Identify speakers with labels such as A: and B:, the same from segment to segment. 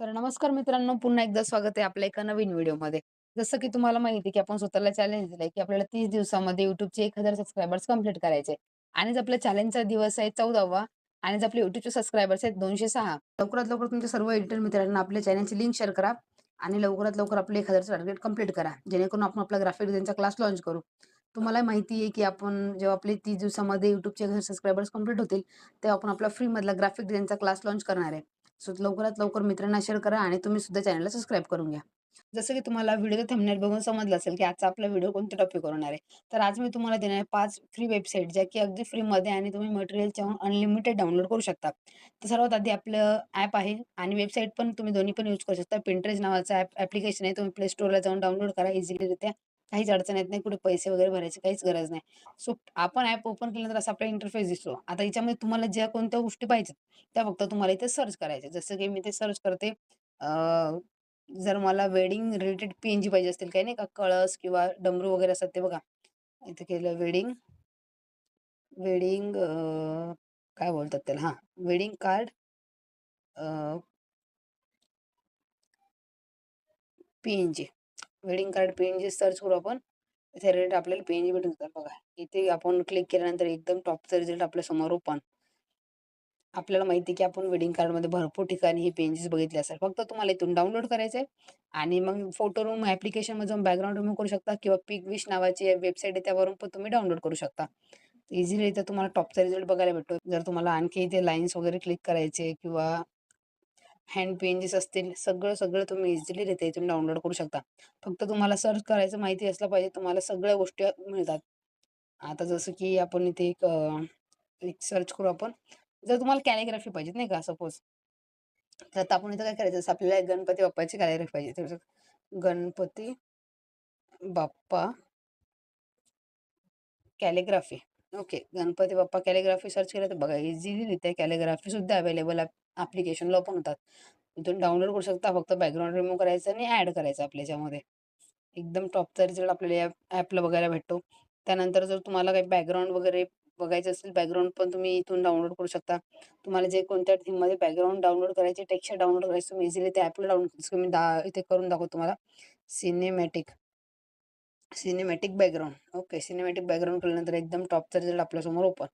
A: तर नमस्कार मित्रांनो, पुन्हा एकदा स्वागत आहे आपल्या एका नवीन व्हिडिओमध्ये. जसं की तुम्हाला माहिती आहे, की आपण स्वतःला चॅलेंज दिलंय, की आपल्याला तीस दिवसामध्ये YouTubeचे 1000 सबस्क्रायबर्स कंप्लीट करायचे. आणि जर आपल्या चॅलेंजचा दिवस आहे 14वा आणि जर आपले युट्यूबचे सबस्क्रायबर्स आहेत 206. लवकरात लवकर तुमच्या सर्व एडिटर मित्रांना आपल्या चॅनलची लिंक शेअर करा आणि लवकरात लवकर आपले 1000चं टार्गेट कंप्लीट करा. जेणेकरून आपण आपला ग्राफिक डिझाईनचा क्लास लॉन्च करू. तुम्हाला माहिती आहे, की आपण जेव्हा आपले तीस दिवसामध्ये युट्यूबचे सबस्क्रायबर्स कंप्लीट होतील, तेव्हा आपण आपला फ्रीमधला ग्राफिक डिझाईनचा क्लास लॉन्च करणार आहे. सो लवकरात लवकर मित्रांना शेअर करा आणि तुम्ही सुद्धा चॅनलला सबस्क्राईब करून घ्या. जसं की तुम्हाला व्हिडिओ थंबनेल बघून समजलं असेल, की आजचा आपला व्हिडिओ कोणत्या टॉपिकवर होणार आहे. तर आज मी तुम्हाला देणार आहे पाच फ्री वेबसाईट ज्या की अगदी फ्रीमध्ये आणि तुम्ही मटेरियलच्या अनलिमिटेड डाउनलोड करू शकता. तर सर्वात आधी आपलं ॲप आहे आणि वेबसाईट पण तुम्ही दोन्ही पण यूज करू शकता. पिंटरेज नावाचं ॲप ॲप्लिकेशन आहे. तुम्ही प्ले स्टोरला जाऊन डाउनलोड करा इझिलीरित्या. काहीच अडचण येत नाही. कुठे पैसे वगैरे भरायची काहीच गरज नाही. सो आपण ऍप ओपन केल्यानंतर असा आपला इंटरफेस दिसतो. आता याच्यामध्ये तुम्हाला ज्या कोणत्या गोष्टी पाहिजेत, त्या फक्त तुम्हाला इथे सर्च करायच्या. जसं की मी ते सर्च करते जर मला वेडिंग रिलेटेड पीएनजी पाहिजे असतील, काही नाही का कळस किंवा डमरू वगैरे असतात ते बघा. इथे केलं वेडिंग वेडिंग काय बोलतात त्याला हा wedding card PNG wedding card pages search करू आपण. इथे रिलेटेड आपल्याला पेंज भेटून जातात बघा. इथे आपण क्लिक केल्यानंतर एकदम टॉपचा रिझल्ट आपल्यासमोर ओपन. आपल्याला माहिती आहे, की आपण वेडिंग कार्डमध्ये भरपूर ठिकाणी हे पेजेस बघितले असेल. फक्त तुम्हाला इथून डाउनलोड करायचं आहे आणि मग फोटो रूम ॲप्लिकेशनमध्ये जाऊन बॅकग्राऊंड रिमूव्ह करू शकता किंवा पिक विश नावाची वेबसाईट आहे त्यावरून पण तुम्ही डाउनलोड करू शकता. इझिली इथं तुम्हाला टॉपचा रिझल्ट बघायला भेटतो. जर तुम्हाला आणखी इथे लाईन्स वगैरे क्लिक करायचे किंवा हँड पेजेस असतील, सगळं, सगळं तुम्ही इझिली रित्या इथून डाउनलोड करू शकता. फक्त तुम्हाला सर्च करायचं माहिती असलं पाहिजे, तुम्हाला सगळ्या गोष्टी मिळतात. आता जसं की आपण इथे एक सर्च करू आपण. जर तुम्हाला कॅलिग्राफी पाहिजे नाही का सपोज. तर आता आपण इथं काय करायचं जसं आपल्याला गणपती बाप्पाची कॅलिग्राफी पाहिजे. Ganpati Bappa calligraphy. Okay. Ganpati Bappa calligraphy search केलं तर बघा इझिली रित्या कॅलिग्राफी सुद्धा अवेलेबल आहे ॲप्लिकेशनला ओपन होतात. इथून डाउनलोड करू शकता. फक्त बॅकग्राऊंड रिमूव्ह करायचं आणि ॲड करायचं आपल्या याच्यामध्ये एकदम टॉपचा रिझल्ट आपल्याला या ॲपला बघायला भेटतो. त्यानंतर जर तुम्हाला काही बॅकग्राऊंड वगैरे बघायचं असेल, बॅकग्राऊंड पण तुम्ही इथून डाउनलोड करू शकता. तुम्हाला जे कोणत्या थीममध्ये बॅकग्राऊंड डाउनलोड करायचे, टेक्स्चर डाउनलोड करायचं तुम्ही इझिली ते ॲपला डाउनलोड मी दा इथे करून दाखवतो तुम्हाला. Cinematic cinematic background. Okay. Cinematic background केल्यानंतर एकदम टॉपचा रिझल्ट आपल्यासमोर ओपन.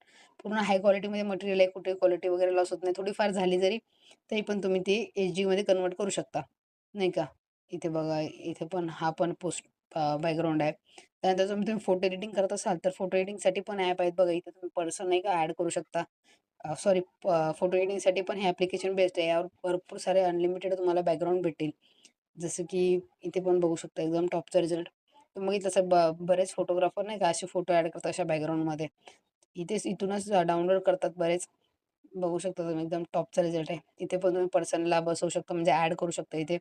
A: पूर्ण हाय क्वालिटीमध्ये मटेरियल आहे. कुठे क्वालिटी वगैरे लॉस होत नाही. थोडीफार झाली जरी, तरी पण तुम्ही ती एच डीमध्ये कन्व्हर्ट करू शकता. नाही का. इथे बघा, इथे पण हा पण पोस्ट बॅकग्राऊंड आहे. त्यानंतर तुम्ही तुम्ही फोटो एडिटिंग करत असाल, तर फोटो एडिटिंगसाठी पण ॲप आहेत बघा. इथे तुम्ही पर्सन नाही का ॲड करू शकता. सॉरी फोटो एडिटिंगसाठी पण हे ॲप्लिकेशन बेस्ट आहे. यावर भरपूर सारे अनलिमिटेड तुम्हाला बॅकग्राऊंड भेटेल जसं की इथे पण बघू शकता एकदम टॉपचा रिझल्ट. तुम्ही बघितलं ब बरेच फोटोग्राफर नाही का असे फोटो ॲड करतात अशा बॅकग्राऊंडमध्ये. इथेच इथूनच डाउनलोड करतात बरेच. बघू शकता तुम्ही एकदम टॉपचा रिझल्ट आहे. इथे पण तुम्ही पर्सनला बसवू शकता म्हणजे ॲड करू शकता इथे.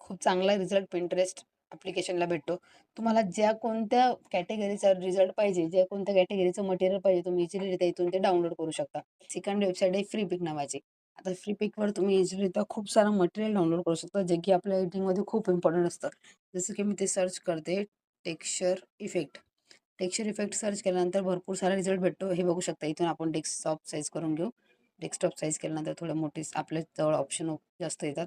A: खूप चांगला रिझल्ट पिंटरेस्ट ॲप्लिकेशनला भेटतो. तुम्हाला ज्या कोणत्या कॅटेगरीचा रिझल्ट पाहिजे, ज्या कोणत्या कॅटेगरीचं मटेरियल पाहिजे, तुम्ही इझिलीरित्या इथून ते डाउनलोड करू शकता. सेकंड वेबसाईट आहे फ्री पिक नावाची. आता फ्री पिकवर तुम्ही इझिलीरित्या खूप सारं मटेरियल डाउनलोड करू शकता, जे की आपल्या एडिटिंगमध्ये खूप इम्पॉर्टंट असतं. जसं की मी ते सर्च करते texture effect. Texture effect search केल्यानंतर भरपूर सारा रिझल्ट भेटतो. हे बघू शकता. इथून आपण डेस्कटॉप साईज करून घेऊ. डेस्कटॉप साईज केल्यानंतर थोडं मोठी आपल्या जवळ ऑप्शन जास्त येतात.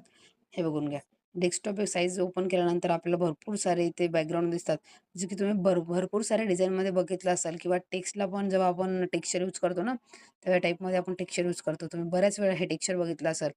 A: हे बघून घ्या. डेस्कटॉप साईज ओपन केल्यानंतर आपल्याला भरपूर सारे इथे बॅकग्राऊंड दिसतात. जे की तुम्ही भर भरपूर सारे डिझाईनमध्ये बघितलं असाल किंवा टेक्स्टला पण जेव्हा आपण टेक्स्चर यूज करतो ना, त्या टाईपमध्ये आपण टेक्स्चर यूज करतो. तुम्ही बऱ्याच वेळा हे टेक्स्चर बघितलं असाल.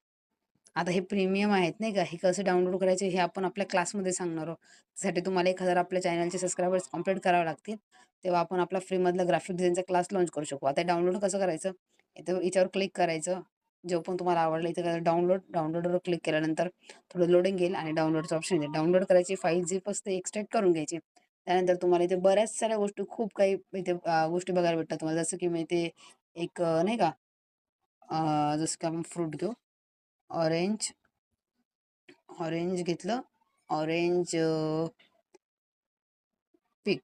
A: आता हे प्रीमियम आहेत नाही का. हे कसं डाउनलोड करायचे हे आपण आपल्या क्लासमध्ये सांगणार आहोत. त्यासाठी तुम्हाला 1000 आपल्या चॅनलचे सबस्क्रायबर्स कंप्लीट करावे लागतील. तेव्हा आपण आपला फ्रीमधला ग्राफिक डिझाईनचा क्लास लॉन्च करू शकू. आता डाउनलोड कसं करायचं? इथं याच्यावर क्लिक करायचं. जो पण तुम्हाला आवडला इथे डाउनलोड, डाउनलोडवर क्लिक केल्यानंतर थोडं लोडिंग येईल आणि डाउनलोडचं ऑप्शन येईल. डाउनलोड करायची फाईल झिप असते एक्स्ट्रॅक्ट करून घ्यायची. त्यानंतर तुम्हाला इथे बऱ्याच साऱ्या गोष्टी खूप काही इथे गोष्टी बघायला भेटतात तुम्हाला. जसं की मी इथे एक नाही का जसं की आपण फ्रूट घेऊ. ऑरेंज ऑरेंज घेतलं. Orange pick.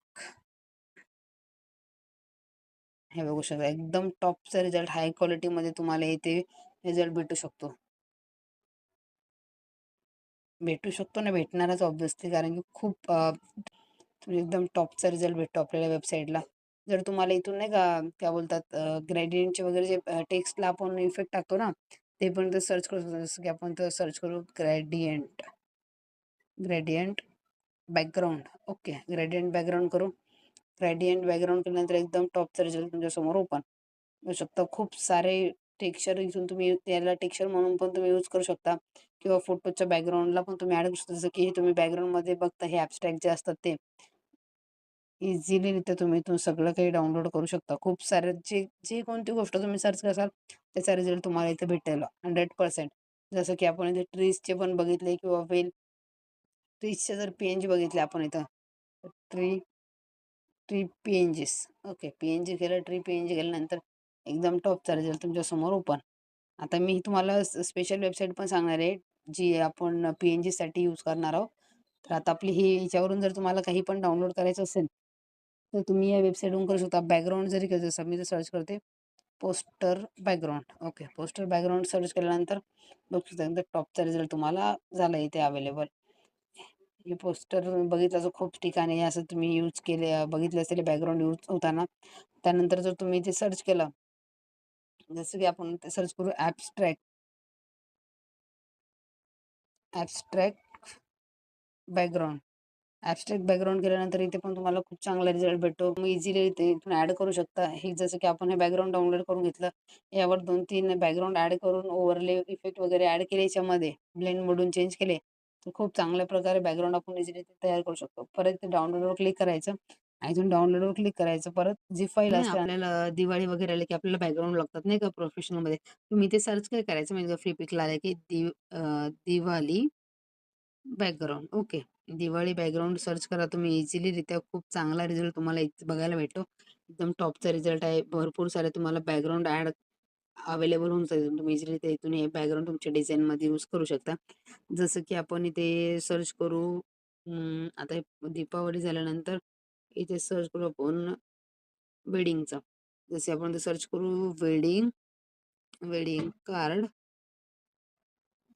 A: हे बघू शकता. एकदम टॉपचा रिझल्ट हाय क्वालिटीमध्ये तुम्हाला इथे रिझल्ट भेटू शकतो. भेटू शकतो ना, भेटणारच ऑब्व्हियसली कारण की खूप एकदम टॉपचा रिझल्ट भेटतो आपल्याला वेबसाईटला. जर तुम्हाला इथून नाही का, काय बोलतात ग्रेडियंटचे वगैरे जे टेक्स्टला आपण इफेक्ट टाकतो ना, ते पण तर सर्च करू शकतो. जसं की आपण तर सर्च करू gradient. Gradient background. Okay. Gradient background करू. ग्रेडियंट बॅकग्राऊंड केल्यानंतर एकदम टॉपचा रिझल्ट तुमच्यासमोर ओपन. येऊ शकतं खूप सारे टेक्स्चर इथून तुम्ही त्याला टेक्स्चर म्हणून पण तुम्ही यूज करू शकता किंवा फोटोच्या बॅकग्राऊंडला पण तुम्ही ॲड करू शकता. जसं की हे तुम्ही बॅकग्राऊंडमध्ये बघता हे ॲबस्ट्रॅक्ट जे असतात ते. इझिलीरित्या तुम्ही इथून सगळं काही डाउनलोड करू शकता. खूप सारे जे जे कोणती गोष्ट तुम्ही सर्च कराल त्याचा रिझल्ट तुम्हाला इथे भेटेल 100%. जसं की आपण इथे ट्रीजचे पण बघितले किंवा वेल ट्रीजचे जर पी-एन-जी बघितले आपण इथं tree tree PNGs. Okay. PNG केलं, ट्री पी-एन-जी केल्यानंतर एकदम टॉपचा रिझल्ट तुमच्यासमोर ओपन. आता मी तुम्हाला स्पेशल वेबसाईट पण सांगणार आहे, जी आपण पी-एन-जीसाठी यूज करणार आहोत. तर आता आपली ही याच्यावरून जर तुम्हाला काही पण डाउनलोड करायचं असेल, तर तुम्ही या वेबसाईटवरून करू शकता. बॅकग्राऊंड जरी करत जसं मी सर्च करते poster background. Okay. Poster background search केल्यानंतर बघू शकता एकदम टॉपचा रिझल्ट तुम्हाला झाला इथे अवेलेबल. हे पोस्टर बघितलं असं खूप ठिकाणी असं तुम्ही यूज केले बघितले असेल बॅकग्राऊंड यूज होताना. त्यानंतर जर तुम्ही इथे सर्च केलं जसं की आपण सर्च करू abstract. Abstract background. Abstract background केल्यानंतर इथे पण तुम्हाला खूप चांगला रिझल्ट भेटतो. तुम्ही इझिली इथे इथून ॲड करू शकता. हे जसं की आपण हे बॅकग्राऊंड डाउनलोड करून घेतलं. यावर 2-3 बॅकग्राऊंड ॲड करून ओव्हरले इफेक्ट वगैरे ॲड केले याच्यामध्ये ब्लेंड मोडून चेंज केले, तर खूप चांगल्या प्रकारे बॅकग्राऊंड आपण इझिली तयार करू शकतो. परत डाउनलोडवर क्लिक करायचं आणि इथून डाउनलोडवर क्लिक करायचं. परत जी फाईल असते आपल्याला दिवाळी वगैरे आली की आपल्याला बॅकग्राऊंड लागतात नाही का प्रोफेशनलमध्ये. तुम्ही इथे सर्च काय करायचं म्हणजे फ्री पिकला आलं की दिव अ, Diwali background. Okay. Diwali background search करा तुम्ही इझिलीरित्या खूप चांगला रिझल्ट तुम्हाला इथे बघायला भेटतो. एकदम टॉपचा रिझल्ट आहे. भरपूर सारे तुम्हाला बॅकग्राऊंड ॲड अवेलेबल होऊन जातील. तुम्ही इझिली इथून हे बॅकग्राऊंड तुमच्या डिझाईनमध्ये यूज करू शकता. जसं की आपण इथे सर्च करू अं, आता हे दीपावली झाल्यानंतर इथे सर्च करू आपण वेडिंगचा. जसे आपण इथे सर्च करू wedding wedding card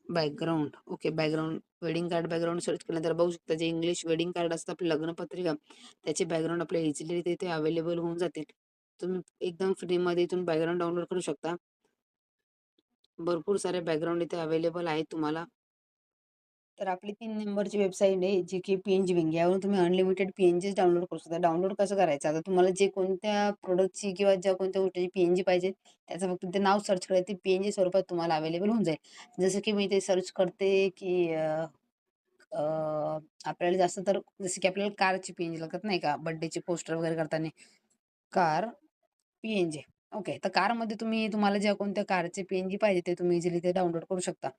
A: background. Okay. Background wedding card background search केल्यानंतर बघू शकता जे इंग्लिश वेडिंग कार्ड असतं आपली लग्नपत्रिका, त्याचे बॅकग्राऊंड आपल्या इझिली तिथे अवेलेबल होऊन जातील. तुम्ही एकदम फ्रीमध्ये इथून बॅकग्राऊंड डाउनलोड करू शकता. भरपूर सारे बॅकग्राऊंड इथे अवेलेबल आहेत तुम्हाला. तर आपली तीन नंबरची वेबसाईट आहे जी की पी-एन-जी विंग. यावरून तुम्ही अनलिमिटेड पी एन जीच डाउनलोड करू शकता. डाउनलोड कसं करायचं? आता तुम्हाला जे कोणत्या प्रोडक्टची किंवा ज्या कोणत्या गोष्टीची पी-एन-जी पाहिजे, त्याचं फक्त ते नाव सर्च करायचं. पी-एन-जी स्वरूपात तुम्हाला अवेलेबल होऊन जाईल. जसं की मी ते सर्च करते की आपल्याला जास्त तर जसं की आपल्याला कारची पी-एन-जी लागत नाही का? बर्थडेचे पोस्टर वगैरे करताना. Car PNG. ओके. तर कारमध्ये तुम्ही तुम्हाला ज्या कोणत्या कारचे पी-एन-जी पाहिजे ते तुम्ही इझिली ते डाउनलोड करू शकता.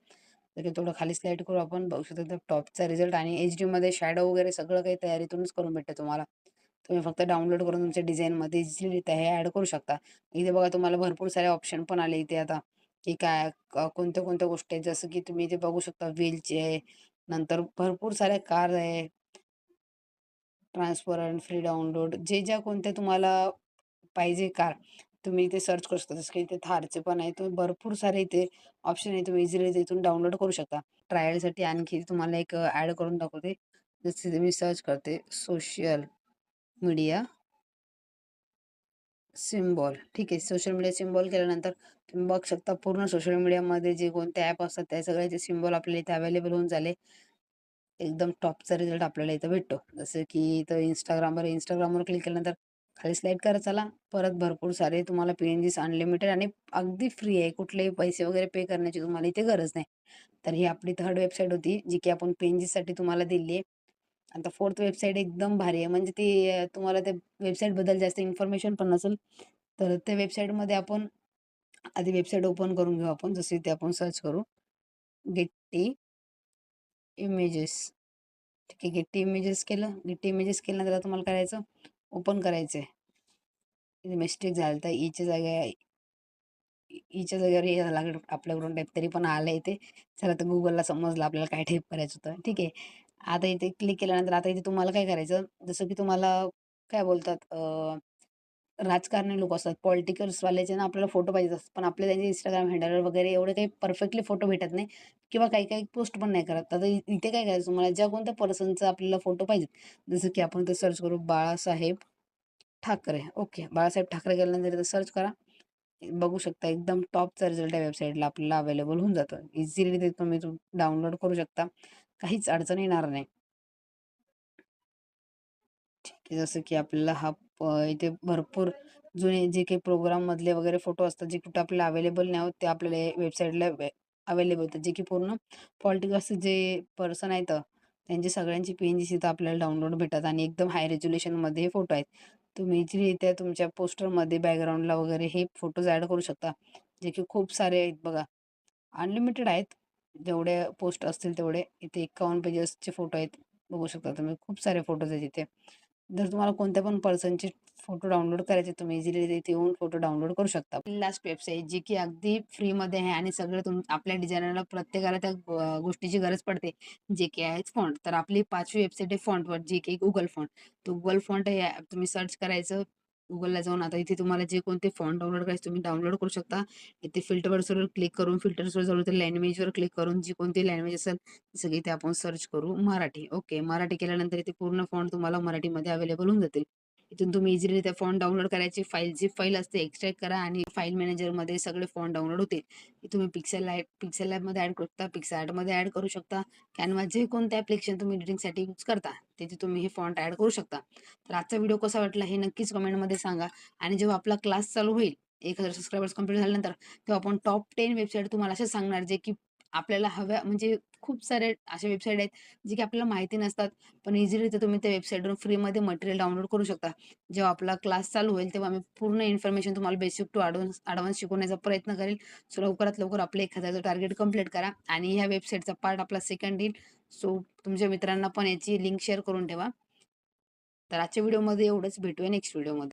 A: तर थोडं खाली स्लाईड करू आपण. बघू शकता तर टॉपचा रिझल्ट आणि एच डीमध्ये शॅडो वगैरे सगळं काही तयारीतूनच करून भेटतं तुम्हाला. तुम्ही फक्त डाउनलोड करून तुमच्या डिझाईनमध्ये इझिलीरित्या हे ॲड करू शकता. इथे बघा तुम्हाला भरपूर सारे ऑप्शन पण आले इथे आता, की काय कोणत्या-कोणत्या गोष्टी आहेत. जसं की तुम्ही इथे बघू शकता व्हीलचे आहे. नंतर भरपूर साऱ्या कार आहे. ट्रान्सपरंट, फ्री डाउनलोड जे ज्या कोणत्या तुम्हाला पाहिजे कार, तुम्ही इथे सर्च करू शकता. जसं की इथे थारचे पण आहे. तुम्ही भरपूर सारे इथे ऑप्शन आहे. तुम्ही इझिली इथून डाउनलोड करू शकता. ट्रायलसाठी आणखी तुम्हाला एक ॲड करून दाखवते. जसं मी सर्च करते सोशल मीडिया सिम्बॉल. ठीक आहे. सोशल मीडिया सिम्बॉल केल्यानंतर तुम्ही बघू शकता पूर्ण सोशल मीडियामध्ये जे कोणते ॲप असतात त्या सगळ्याचे सिम्बॉल आपल्याला इथे अवेलेबल होऊन झाले. एकदम टॉपचा रिझल्ट आपल्याला इथं भेटतो. जसं की इथं इंस्टाग्रामवर इंस्टाग्रामवर क्लिक केल्यानंतर खाली स्लाईड करा चला. परत भरपूर सारे तुम्हाला पी-एन-जीस अनलिमिटेड आणि अगदी फ्री आहे. कुठलेही पैसे वगैरे पे करण्याची तुम्हाला इथे गरज नाही. तर ही आपली थर्ड वेबसाईट होती, जी की आपण पी-एन-जीसाठी तुम्हाला दिली आहे. आता फोर्थ वेबसाईट एकदम भारी आहे. म्हणजे ती तुम्हाला त्या वेबसाईटबद्दल जास्त इन्फॉर्मेशन पण नसेल. तर त्या वेबसाईटमध्ये आपण आधी वेबसाईट ओपन करून घेऊ आपण. जसं इथे आपण सर्च करू गेट्टी इमेजेस. ठीक आहे. गेट्टी इमेजेस केलं. गेट्टी इमेजेस केल्यानंतर तर तुम्हाला करायचं ओपन करायचं आहे. इथे मिस्टेक झालं तर ईच्या जागी ईच्या जागेवर हे झाला आपल्याकडून टाईप तरी पण आलं इथे. चला तर गुगलला समजलं आपल्याला काय टाईप करायचं होतं. ठीक आहे. आता इथे क्लिक केल्यानंतर आता इथे तुम्हाला काय करायचं, जसं की तुम्हाला काय बोलतात राजकारणी लोक असतात, पॉलिटिकल्सवाल्याचे ना आपल्याला फोटो पाहिजे असतात. पण आपले त्यांचे इंस्टाग्राम हँडलवर वगैरे एवढे काही परफेक्टली फोटो भेटत नाही किंवा काही-काही पोस्ट पण नाही करत. आता इथे काय करायचं तुम्हाला ज्या कोणत्या पर्सनचा आपल्याला फोटो पाहिजेत. जसं की आपण ते सर्च करू बाळासाहेब ठाकरे. ओके. बाळासाहेब ठाकरे गेल्यानंतर इथं सर्च करा. बघू शकता एकदम टॉपचा रिझल्ट या वेबसाईटला आपल्याला अवेलेबल होऊन जातं. इझिली ते तुम्ही डाउनलोड करू शकता. काहीच अडचण येणार नाही. ठीक आहे. जसं की आपल्याला हा इथे भरपूर जुने जे काही प्रोग्राममधले वगैरे फोटो असतात, जे कुठे आपल्याला अवेलेबल नाही होत, ते आपल्याला वेबसाईटला अवेलेबल होतात. जे की पूर्ण पॉलिटिकल्स जे पर्सन आहेत, त्यांचे सगळ्यांची पी-एन-जी तिथं आपल्याला डाउनलोड भेटतात आणि एकदम हाय रेज्युलेशनमध्ये हे फोटो आहेत. तुम्ही इझिलीरित्या तुमच्या पोस्टरमध्ये बॅकग्राऊंडला वगैरे हे फोटोज ॲड करू शकता. जे की खूप सारे आहेत बघा. अनलिमिटेड आहेत. जेवढे पोस्ट असतील तेवढे. इथे 51 पेजेसचे फोटो आहेत. बघू शकता तुम्ही. खूप सारे फोटोज आहेत इथे. जर तुम्हाला कोणत्या पण पर्सनचे फोटो डाउनलोड करायचे, तुम्ही इझिली तिथे येऊन फोटो डाउनलोड करू शकता. लास्ट वेबसाईट जी की अगदी फ्रीमध्ये आहे आणि सगळं तुम आपल्या डिझायनरला प्रत्येकाला त्या गोष्टीची गरज पडते, जे की आहे फॉन्ट. तर आपली पाचवी वेबसाईट आहे फॉन्टवर, जी की गुगल फॉन्ट. तो गुगल फॉन्ट हे तुम्ही सर्च करायचं. गुगलला जाऊन आता इथे तुम्हाला जे कोणते फॉन्ट डाउनलोड करायचे तुम्ही डाउनलोड करू शकता. इथे फिल्टर्सवर क्लिक करून फिल्टर्सवर जाऊन तर लँग्वेजवर क्लिक करून जी कोणती लँग्वेज असेल, सगळी ते आपण सर्च करू मराठी. ओके. मराठी केल्यानंतर इथे पूर्ण फॉन्ट तुम्हाला मराठीमध्ये अवेलेबल होऊन जातील. इथून तुम्ही इझिली त्या फॉन्ट डाउनलोड करायची फाईल जी फाईल असते एक्स्ट्रॅक्ट करा आणि फाईल मॅनेजरमध्ये सगळे फॉन्ट डाउनलोड होतील. तुम्ही पिक्सेल लाइट पिक्सेल लॅबमध्ये ॲड करू शकता, पिक्सआर्टमध्ये ॲड करू शकता. कॅनवा जे कोणते ॲप्लिकेशन तुम्ही एडिटिंगसाठी यूज करता, तिथे तुम्ही हे फॉन्ट ॲड करू शकता. तर आजचा व्हिडिओ कसा वाटला हे नक्कीच कमेंटमध्ये सांगा आणि जेव्हा आपला क्लास चालू होईल, एक हजार सबस्क्रायबर्स कंप्लीट झाल्यानंतर, तेव्हा आपण टॉप टेन वेबसाईट तुम्हाला असं सांगणार, जे की आपल्याला हव्या म्हणजे खूप साऱ्या अशा वेबसाईट आहेत, जे की आपल्याला माहिती नसतात. पण इझिलीरित्या तुम्ही त्या वेबसाईटवरून फ्रीमध्ये मटेरियल डाउनलोड करू शकता. जेव्हा आपला क्लास चालू होईल, तेव्हा आम्ही पूर्ण इन्फॉर्मेशन तुम्हाला बेसिक टू ॲडव्हान्स ॲडव्हान्स शिकवण्याचा प्रयत्न करेल. सो लवकरात लवकर आपलं 1000चं टार्गेट कंप्लीट करा आणि ह्या वेबसाईटचा पार्ट आपला सेकंड येईल. सो तुमच्या मित्रांना पण याची लिंक शेअर करून ठेवा. तर आजच्या व्हिडिओमध्ये एवढंच. भेटूया नेक्स्ट व्हिडिओमध्ये.